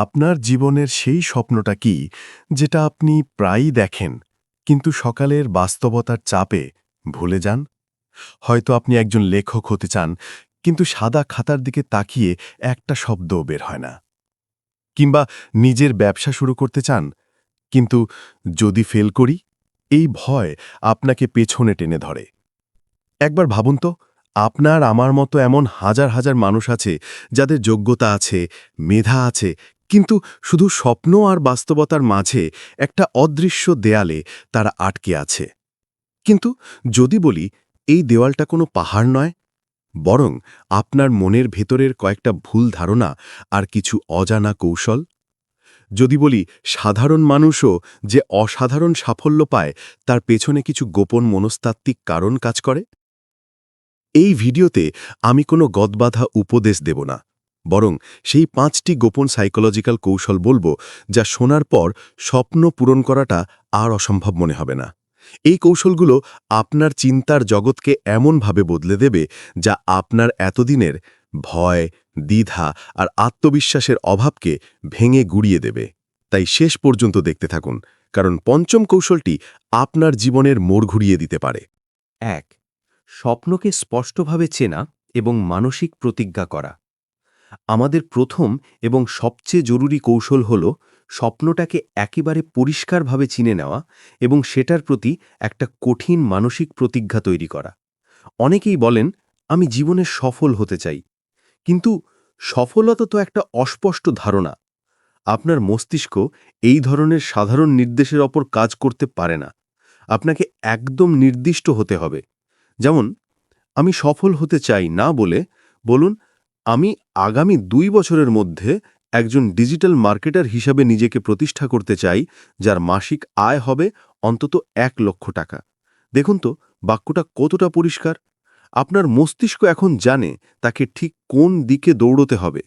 আপনার জীবনের সেই স্বপ্নটা কি, যেটা আপনি প্রায়ই দেখেন, কিন্তু সকালের বাস্তবতার চাপে ভুলে যান? হয়তো আপনি একজন লেখক হতে চান, কিন্তু সাদা খাতার দিকে তাকিয়ে একটা শব্দও বের হয় না। কিংবা নিজের ব্যবসা শুরু করতে চান, কিন্তু যদি ফেল করি, এই ভয় আপনাকে পেছনে টেনে ধরে। একবার ভাবুন তো, আপনার আমার মতো এমন হাজার হাজার মানুষ আছে, যাদের যোগ্যতা আছে, মেধা আছে কিন্তু শুধু স্বপ্ন আর বাস্তবতার মাঝে একটা অদৃশ্য দেয়ালে তারা আটকে আছে। কিন্তু যদি বলি, এই দেওয়ালটা কোনো পাহাড় নয়, বরং আপনার মনের ভেতরের কয়েকটা ভুল ধারণা আর কিছু অজানা কৌশল? যদি বলি, সাধারণ মানুষও যে অসাধারণ সাফল্য পায়, তার পেছনে কিছু গোপন মনস্তাত্ত্বিক কারণ কাজ করে? এই ভিডিওতে আমি কোনো গদবাধা উপদেশ দেব না। বরং সেই পাঁচটি গোপন সাইকোলজিক্যাল কৌশল বলব যা শোনার পর স্বপ্ন পূরণ করাটা আর অসম্ভব মনে হবে না। এই কৌশলগুলো আপনার চিন্তার জগৎকে এমনভাবে বদলে দেবে যা আপনার এতদিনের ভয়, দ্বিধা আর আত্মবিশ্বাসের অভাবকে ভেঙে গুড়িয়ে দেবে। তাই শেষ পর্যন্ত দেখতে থাকুন, কারণ পঞ্চম কৌশলটি আপনার জীবনের মোড় ঘুরিয়ে দিতে পারে। এক, স্বপ্নকে স্পষ্টভাবে চেনা এবং মানসিক প্রতিজ্ঞা করা। আমাদের প্রথম এবং সবচেয়ে জরুরি কৌশল হল স্বপ্নটাকে একেবারে পরিষ্কারভাবে চিনে নেওয়া এবং সেটার প্রতি একটা কঠিন মানসিক প্রতিজ্ঞা তৈরি করা। অনেকেই বলেন, আমি জীবনে সফল হতে চাই। কিন্তু সফলতা তো একটা অস্পষ্ট ধারণা। আপনার মস্তিষ্ক এই ধরনের সাধারণ নির্দেশের ওপর কাজ করতে পারে না। আপনাকে একদম নির্দিষ্ট হতে হবে। যেমন, আমি সফল হতে চাই না বলে বলুন আমি আগামী দুই বছরের মধ্যে একজন ডিজিটাল মার্কেটার হিসাবে নিজেকে প্রতিষ্ঠা করতে চাই, যার মাসিক আয় হবে অন্তত এক লক্ষ টাকা। দেখুন তো, বাক্যটা কতটা পরিষ্কার। আপনার মস্তিষ্ক এখন জানে তাকে ঠিক কোন দিকে দৌড়তে হবে।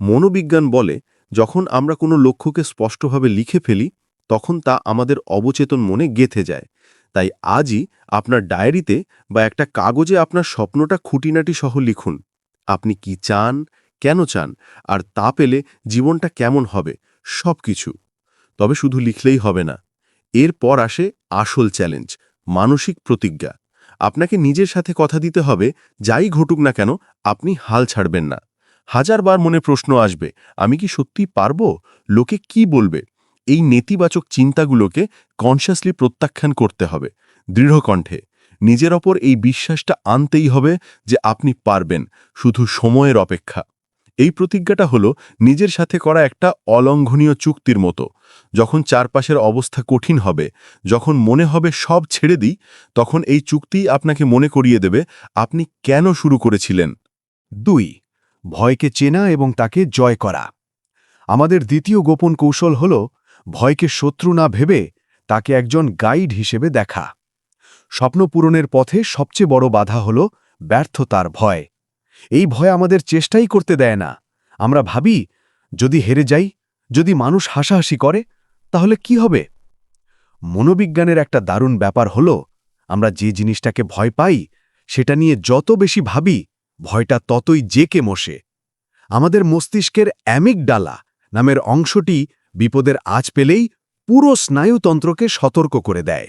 মনোবিজ্ঞান বলে, যখন আমরা কোনো লক্ষ্যকে স্পষ্টভাবে লিখে ফেলি, তখন তা আমাদের অবচেতন মনে গেথে যায়। তাই আজই আপনার ডায়েরিতে বা একটা কাগজে আপনার স্বপ্নটা খুঁটিনাটি সহ লিখুন। আপনি কি চান? কেন চান? আর তা পেলে জীবনটা কেমন হবে? সব কিছু তবে শুধু লিখলেই হবে না। এরপর আসে আসল চ্যালেঞ্জ, মানসিক প্রতিজ্ঞা। আপনাকে নিজের সাথে কথা দিতে হবে, যাই ঘটুক না কেন, আপনি হাল ছাড়বেন না। হাজারবার মনে প্রশ্ন আসবে, আমি কি সত্যি পারব? লোকে কি বলবে? এই নেতিবাচক চিন্তাগুলোকে কনসিয়াসলি প্রত্যাখ্যান করতে হবে দৃঢ়কণ্ঠে নিজের ওপর এই বিশ্বাসটা আনতেই হবে যে আপনি পারবেন, শুধু সময়ের অপেক্ষা। এই প্রতিজ্ঞাটা হলো নিজের সাথে করা একটা অলঙ্ঘনীয় চুক্তির মতো। যখন চারপাশের অবস্থা কঠিন হবে, যখন মনে হবে সব ছেড়ে দিই, তখন এই চুক্তিই আপনাকে মনে করিয়ে দেবে আপনি কেন শুরু করেছিলেন। দুই, ভয়কে চেনা এবং তাকে জয় করা। আমাদের দ্বিতীয় গোপন কৌশল হল ভয়কে শত্রু না ভেবে তাকে একজন গাইড হিসেবে দেখা। স্বপ্ন পূরণের পথে সবচেয়ে বড় বাধা হল ব্যর্থতার ভয়। এই ভয় আমাদের চেষ্টাই করতে দেয় না। আমরা ভাবি, যদি হেরে যাই, যদি মানুষ হাসাহাসি করে, তাহলে কি হবে? মনোবিজ্ঞানের একটা দারুণ ব্যাপার হল, আমরা যে জিনিসটাকে ভয় পাই, সেটা নিয়ে যত বেশি ভাবি, ভয়টা ততই জেকে মশে আমাদের মস্তিষ্কের অ্যামিকডালা নামের অংশটি বিপদের আজ পেলেই পুরো স্নায়ুতন্ত্রকে সতর্ক করে দেয়।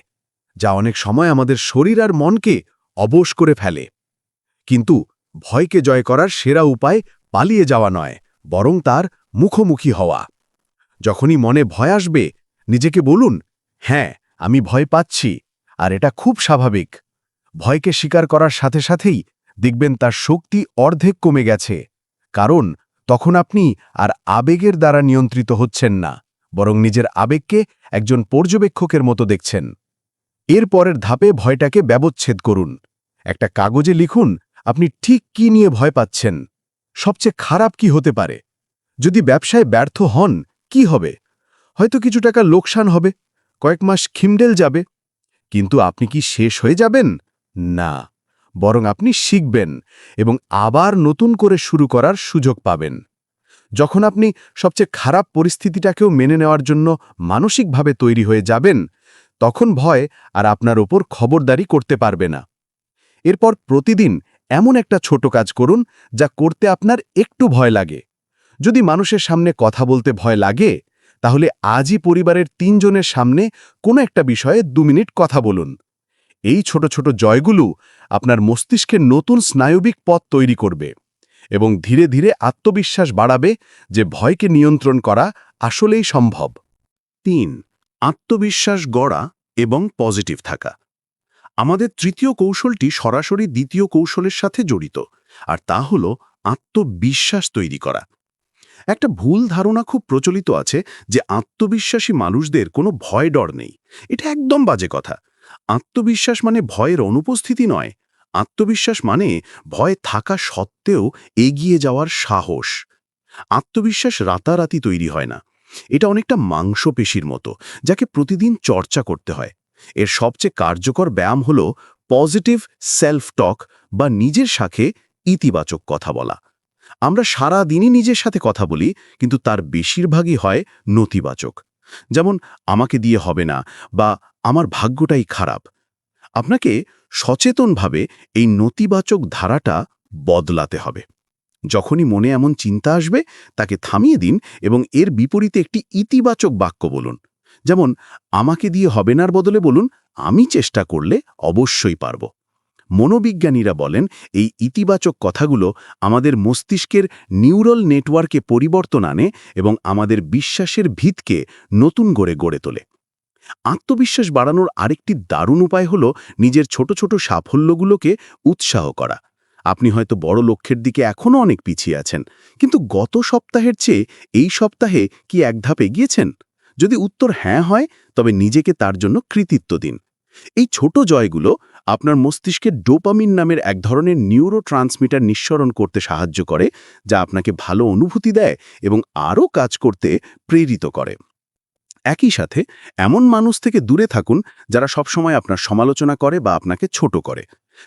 যা অনেক সময় আমাদের শরীর আর মনকে অবশ করে ফেলে। কিন্তু ভয়কে জয় করার সেরা উপায় পালিয়ে যাওয়া নয়, বরং তার মুখোমুখি হওয়া। যখনই মনে ভয় আসবে, নিজেকে বলুন হ্যাঁ আমি ভয় পাচ্ছি, আর এটা খুব স্বাভাবিক। ভয়কে স্বীকার করার সাথে সাথেই দেখবেন তার শক্তি অর্ধেক কমে গেছে। কারণ তখন আপনি আর আবেগের দ্বারা নিয়ন্ত্রিত হচ্ছেন না, বরং নিজের আবেগকে একজন পর্যবেক্ষকের মতো দেখছেন। এর পরের ধাপে ভয়টাকে ব্যবচ্ছেদ করুন। একটা কাগজে লিখুন, আপনি ঠিক কি নিয়ে ভয় পাচ্ছেন? সবচেয়ে খারাপ কি হতে পারে? যদি ব্যবসায় ব্যর্থ হন, কি হবে? হয়তো কিছু টাকা লোকসান হবে, কয়েক মাস খিমডেল যাবে। কিন্তু আপনি কি শেষ হয়ে যাবেন? না, বরং আপনি শিখবেন এবং আবার নতুন করে শুরু করার সুযোগ পাবেন। যখন আপনি সবচেয়ে খারাপ পরিস্থিতিটাকেও মেনে নেওয়ার জন্য মানসিকভাবে তৈরি হয়ে যাবেন তখন ভয় আর আপনার ওপর খবরদারি করতে পারবে না। এরপর প্রতিদিন এমন একটা ছোট কাজ করুন যা করতে আপনার একটু ভয় লাগে। যদি মানুষের সামনে কথা বলতে ভয় লাগে, তাহলে আজই পরিবারের তিনজনের সামনে কোনো একটা বিষয়ে দু মিনিট কথা বলুন। এই ছোট ছোট জয়গুলো আপনার মস্তিষ্কের নতুন স্নায়বিক পথ তৈরি করবে এবং ধীরে ধীরে আত্মবিশ্বাস বাড়াবে যে ভয়কে নিয়ন্ত্রণ করা আসলেই সম্ভব। তিন আত্মবিশ্বাস গড়া এবং পজিটিভ থাকা। আমাদের তৃতীয় কৌশলটি সরাসরি দ্বিতীয় কৌশলের সাথে জড়িত, আর তা হল আত্মবিশ্বাস তৈরি করা। একটা ভুল ধারণা খুব প্রচলিত আছে যে আত্মবিশ্বাসী মানুষদের কোনো ভয় ডর নেই। এটা একদম বাজে কথা। আত্মবিশ্বাস মানে ভয়ের অনুপস্থিতি নয়। আত্মবিশ্বাস মানে ভয় থাকা সত্ত্বেও এগিয়ে যাওয়ার সাহস। আত্মবিশ্বাস রাতারাতি তৈরি হয় না। এটা অনেকটা মাংসপেশির মতো, যাকে প্রতিদিন চর্চা করতে হয়। এর সবচেয়ে কার্যকর ব্যায়াম হল পজিটিভ সেলফ টক বা নিজের সাথে ইতিবাচক কথা বলা। আমরা সারা দিনই নিজের সাথে কথা বলি, কিন্তু তার বেশিরভাগই হয় নতিবাচক। যেমন, আমাকে দিয়ে হবে না বা আমার ভাগ্যটাই খারাপ আপনাকে সচেতনভাবে এই নতিবাচক ধারাটা বদলাতে হবে। যখনই মনে এমন চিন্তা আসবে, তাকে থামিয়ে দিন এবং এর বিপরীতে একটি ইতিবাচক বাক্য বলুন। যেমন, আমাকে দিয়ে হবে নার বদলে বলুন, আমি চেষ্টা করলে অবশ্যই পারব। মনোবিজ্ঞানীরা বলেন, এই ইতিবাচক কথাগুলো আমাদের মস্তিষ্কের নিউরাল নেটওয়ার্কে পরিবর্তন আনে এবং আমাদের বিশ্বাসের ভিতকে নতুন করে গড়ে তোলে। আত্মবিশ্বাস বাড়ানোর আরেকটি দারুণ উপায় হল নিজের ছোট ছোট সাফল্যগুলোকে উৎসাহ করা। আপনি হয়তো বড় লক্ষ্যের দিকে এখনও অনেক পিছিয়ে আছেন। কিন্তু গত সপ্তাহের চেয়ে এই সপ্তাহে কি এক ধাপ এগিয়েছেন? যদি উত্তর হ্যাঁ হয়, তবে নিজেকে তার জন্য কৃতিত্ব দিন। এই ছোট জয়গুলো আপনার মস্তিষ্কে ডোপামিন নামের এক ধরনের নিউরো ট্রান্সমিটার নিঃসরণ করতে সাহায্য করে, যা আপনাকে ভালো অনুভূতি দেয় এবং আরও কাজ করতে প্রেরিত করে। একই সাথে এমন মানুষ থেকে দূরে থাকুন যারা সবসময় আপনার সমালোচনা করে বা আপনাকে ছোট করে।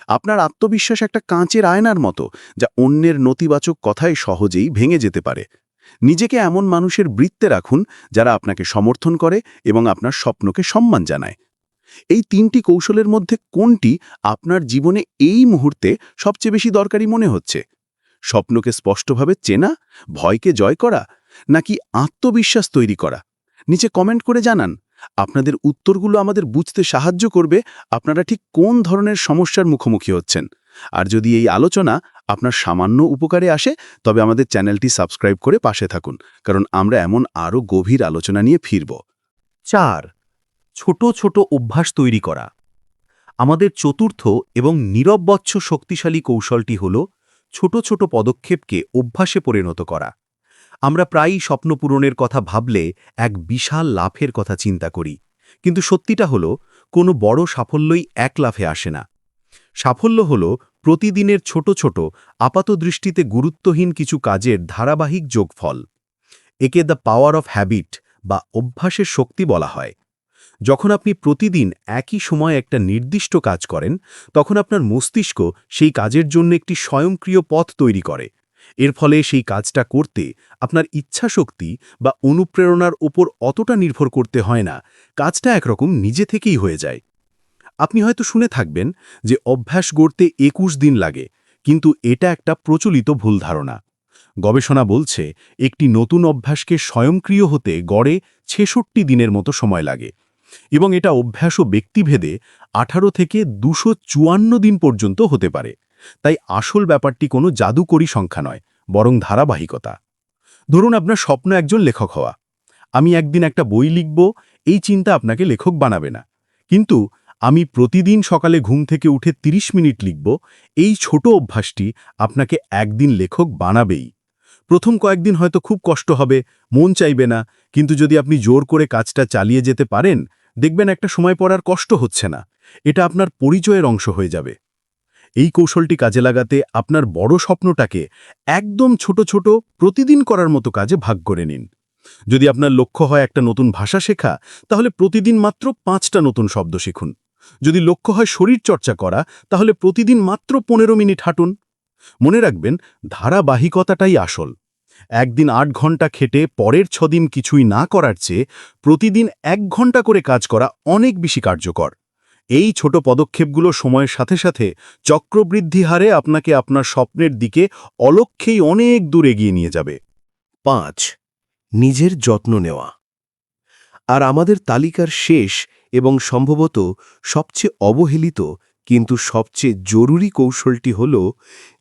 আপনার আত্মবিশ্বাস একটা কাঁচের আয়নার মতো যা অন্যের নতিবাচক কথায় সহজেই ভেঙে যেতে পারে। নিজেকে এমন মানুষের বৃত্তে রাখুন যারা আপনাকে সমর্থন করে এবং আপনার স্বপ্নকে সম্মান জানায়। এই তিনটি কৌশলের মধ্যে কোনটি আপনার জীবনে এই মুহূর্তে সবচেয়ে বেশি দরকারি মনে হচ্ছে? স্বপ্নকে স্পষ্টভাবে চেনা, ভয়কে জয় করা, নাকি আত্মবিশ্বাস তৈরি করা? নিচে কমেন্ট করে জানান। আপনাদের উত্তরগুলো আমাদের বুঝতে সাহায্য করবে আপনারা ঠিক কোন ধরনের সমস্যার মুখোমুখি হচ্ছেন। আর যদি এই আলোচনা আপনার সামান্য উপকারে আসে, তবে আমাদের চ্যানেলটি সাবস্ক্রাইব করে পাশে থাকুন, কারণ আমরা এমন আরও গভীর আলোচনা নিয়ে ফিরব। চার, ছোট ছোট অভ্যাস তৈরি করা। আমাদের চতুর্থ এবং নিরবচ্ছ শক্তিশালী কৌশলটি হল ছোট ছোট পদক্ষেপকে অভ্যাসে পরিণত করা। আমরা প্রায়ই স্বপ্ন পূরণের কথা ভাবলে এক বিশাল লাফের কথা চিন্তা করি। কিন্তু সত্যিটা হল, কোনো বড় সাফল্যই এক লাফে আসে না। সাফল্য হল, প্রতিদিনের ছোট ছোট আপাতদৃষ্টিতে গুরুত্বহীন কিছু কাজের ধারাবাহিক যোগফল। একে দ্য পাওয়ার অফ হ্যাবিট বা অভ্যাসের শক্তি বলা হয়। যখন আপনি প্রতিদিন একই সময় একটা নির্দিষ্ট কাজ করেন, তখন আপনার মস্তিষ্ক সেই কাজের জন্য একটি স্বয়ংক্রিয় পথ তৈরি করে। এর ফলে সেই কাজটা করতে আপনার ইচ্ছাশক্তি বা অনুপ্রেরণার ওপর অতটা নির্ভর করতে হয় না। কাজটা একরকম নিজে থেকেই হয়ে যায়। আপনি হয়তো শুনে থাকবেন যে অভ্যাস গড়তে একুশ দিন লাগে, কিন্তু এটা একটা প্রচলিত ভুল ধারণা। গবেষণা বলছে, একটি নতুন অভ্যাসকে স্বয়ংক্রিয় হতে গড়ে ছেষট্টি দিনের মতো সময় লাগে এবং এটা অভ্যাস ও ব্যক্তিভেদে আঠারো থেকে দুশো দিন পর্যন্ত হতে পারে। তাই আসল ব্যাপারটি কোনো জাদুকরী সংখ্যা নয়, বরং ধারাবাহিকতা। ধরুন আপনার স্বপ্ন একজন লেখক হওয়া। আমি একদিন একটা বই লিখব, এই চিন্তা আপনাকে লেখক বানাবে না। কিন্তু আমি প্রতিদিন সকালে ঘুম থেকে উঠে ৩০ মিনিট লিখব, এই ছোট অভ্যাসটি আপনাকে একদিন লেখক বানাবেই। প্রথম কয়েকদিন হয়তো খুব কষ্ট হবে, মন চাইবে না, কিন্তু যদি আপনি জোর করে কাজটা চালিয়ে যেতে পারেন, দেখবেন একটা সময় পড়ার কষ্ট হচ্ছে না। এটা আপনার পরিচয়ের অংশ হয়ে যাবে। এই কৌশলটি কাজে লাগাতে আপনার বড় স্বপ্নটাকে একদম ছোট ছোট প্রতিদিন করার মতো কাজে ভাগ করে নিন। যদি আপনার লক্ষ্য হয় একটা নতুন ভাষা শেখা, তাহলে প্রতিদিন মাত্র পাঁচটা নতুন শব্দ শিখুন। যদি লক্ষ্য হয় শরীর চর্চা করা, তাহলে প্রতিদিন মাত্র পনেরো মিনিট হাঁটুন। মনে রাখবেন, ধারাবাহিকতাটাই আসল। একদিন আট ঘণ্টা খেটে পরের ছদিন কিছুই না করার চেয়ে প্রতিদিন এক ঘণ্টা করে কাজ করা অনেক বেশি কার্যকর। এই ছোট পদক্ষেপগুলো সময়ের সাথে সাথে চক্রবৃদ্ধি হারে আপনাকে আপনার স্বপ্নের দিকে অলক্ষেই অনেক দূর এগিয়ে নিয়ে যাবে। পাঁচ, নিজের যত্ন নেওয়া। আর আমাদের তালিকার শেষ এবং সম্ভবত সবচেয়ে অবহেলিত কিন্তু সবচেয়ে জরুরি কৌশলটি হল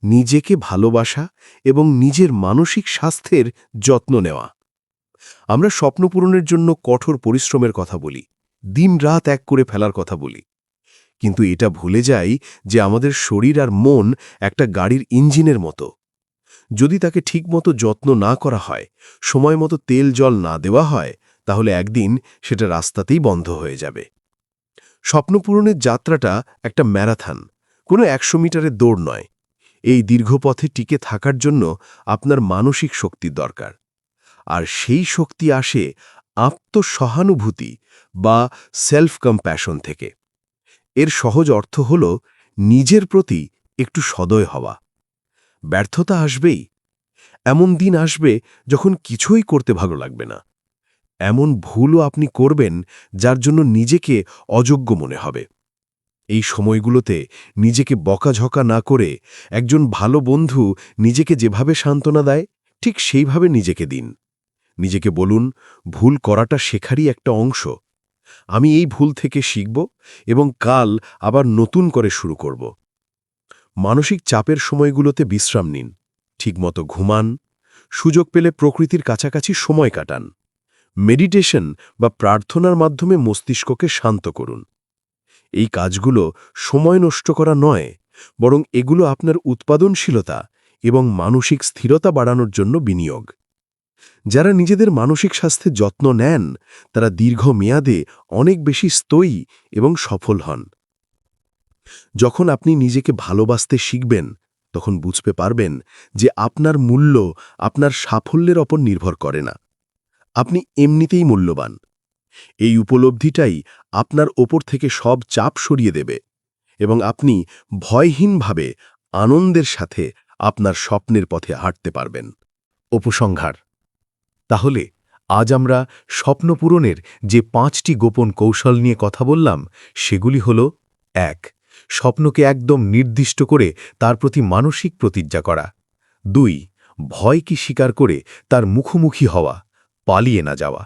নিজেকে ভালোবাসা এবং নিজের মানসিক স্বাস্থ্যের যত্ন নেওয়া। আমরা স্বপ্নপূরণের জন্য কঠোর পরিশ্রমের কথা বলি দিন রাত এক করে ফেলার কথা বলি। কিন্তু এটা ভুলে যাই যে আমাদের শরীর আর মন একটা গাড়ির ইঞ্জিনের মতো। যদি তাকে ঠিকমতো যত্ন না করা হয়, সময় মতো তেল জল না দেওয়া হয়, তাহলে একদিন সেটা রাস্তাতেই বন্ধ হয়ে যাবে। স্বপ্নপূরণের যাত্রাটা একটা ম্যারাথন, কোনো একশো মিটারের দৌড় নয়। এই দীর্ঘ পথে টিকে থাকার জন্য আপনার মানসিক শক্তির দরকার। আর সেই শক্তি আসে আত্মসহানুভূতি বা সেলফ কম্প্যাশন থেকে। এর সহজ অর্থ হল নিজের প্রতি একটু সদয় হওয়া। ব্যর্থতা আসবেই। এমন দিন আসবে যখন কিছুই করতে ভালো লাগবে না। এমন ভুলও আপনি করবেন যার জন্য নিজেকে অযোগ্য মনে হবে। এই সময়গুলোতে নিজেকে বকাঝকা না করে একজন ভালো বন্ধু নিজেকে যেভাবে সান্ত্বনা দেয়, ঠিক সেইভাবে নিজেকে দিন। নিজেকে বলুন, ভুল করাটা শেখারই একটা অংশ। আমি এই ভুল থেকে শিখব এবং কাল আবার নতুন করে শুরু করব। মানসিক চাপের সময়গুলোতে বিশ্রাম নিন, ঠিকমতো ঘুমান, সুযোগ পেলে প্রকৃতির কাছাকাছি সময় কাটান। মেডিটেশন বা প্রার্থনার মাধ্যমে মস্তিষ্ককে শান্ত করুন। এই কাজগুলো সময় নষ্ট করা নয়, বরং এগুলো আপনার উৎপাদনশীলতা এবং মানসিক স্থিরতা বাড়ানোর জন্য বিনিয়োগ। যারা নিজেদের মানসিক স্বাস্থ্যের যত্ন নেন, তারা দীর্ঘ মেয়াদে অনেক বেশি স্তয়ী এবং সফল হন। যখন আপনি নিজেকে ভালোবাসতে শিখবেন, তখন বুঝতে পারবেন যে আপনার মূল্য আপনার সাফল্যের ওপর নির্ভর করে না। আপনি এমনিতেই মূল্যবান। এই উপলব্ধিটাই আপনার ওপর থেকে সব চাপ সরিয়ে দেবে এবং আপনি ভয়হীনভাবে আনন্দের সাথে আপনার স্বপ্নের পথে হাঁটতে পারবেন। উপসংহার তাহলে আজ আমরা স্বপ্নপূরণের যে পাঁচটি গোপন কৌশল নিয়ে কথা বললাম, সেগুলি হল, এক, স্বপ্নকে একদম নির্দিষ্ট করে তার প্রতি মানসিক প্রতিজ্ঞা করা। দুই, ভয় কি স্বীকার করে তার মুখোমুখি হওয়া, পালিয়ে না যাওয়া।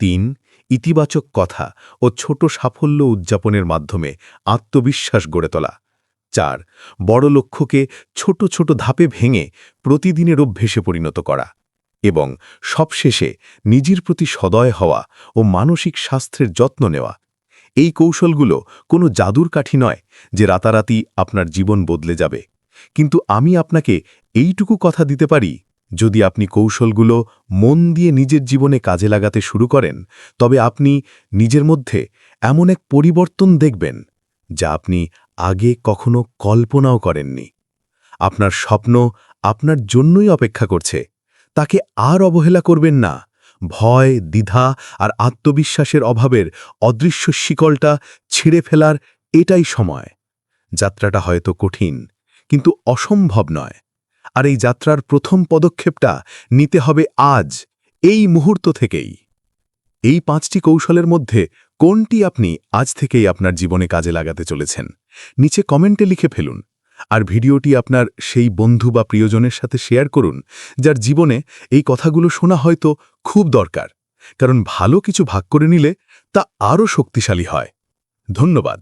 তিন, ইতিবাচক কথা ও ছোট সাফল্য উদযাপনের মাধ্যমে আত্মবিশ্বাস গড়ে তোলা। চার, বড় লক্ষ্যকে ছোট ছোট ধাপে ভেঙে প্রতিদিনের অভ্যেসে পরিণত করা। এবং সবশেষে নিজের প্রতি সদয় হওয়া ও মানসিক স্বাস্থ্যের যত্ন নেওয়া। এই কৌশলগুলো কোনো জাদুর কাঠি নয় যে রাতারাতি আপনার জীবন বদলে যাবে। কিন্তু আমি আপনাকে এইটুকু কথা দিতে পারি, যদি আপনি কৌশলগুলো মন দিয়ে নিজের জীবনে কাজে লাগাতে শুরু করেন, তবে আপনি নিজের মধ্যে এমন এক পরিবর্তন দেখবেন যা আপনি আগে কখনো কল্পনাও করেননি। আপনার স্বপ্ন আপনার জন্যই অপেক্ষা করছে। তাকে আর অবহেলা করবেন না। ভয়, দ্বিধা আর আত্মবিশ্বাসের অভাবের অদৃশ্য শিকলটা ছিঁড়ে ফেলার এটাই সময়। যাত্রাটা হয়তো কঠিন, কিন্তু অসম্ভব নয়। আর এই যাত্রার প্রথম পদক্ষেপটা নিতে হবে আজ, এই মুহূর্ত থেকেই। এই পাঁচটি কৌশলের মধ্যে কোনটি আপনি আজ থেকেই আপনার জীবনে কাজে লাগাতে চলেছেন? নিচে কমেন্টে লিখে ফেলুন। আর ভিডিওটি আপনার সেই বন্ধু বা প্রিয়জনের সাথে শেয়ার করুন, যার জীবনে এই কথাগুলো শোনা হয়তো খুব দরকার। কারণ ভালো কিছু ভাগ করে নিলে তা আরও শক্তিশালী হয়। ধন্যবাদ।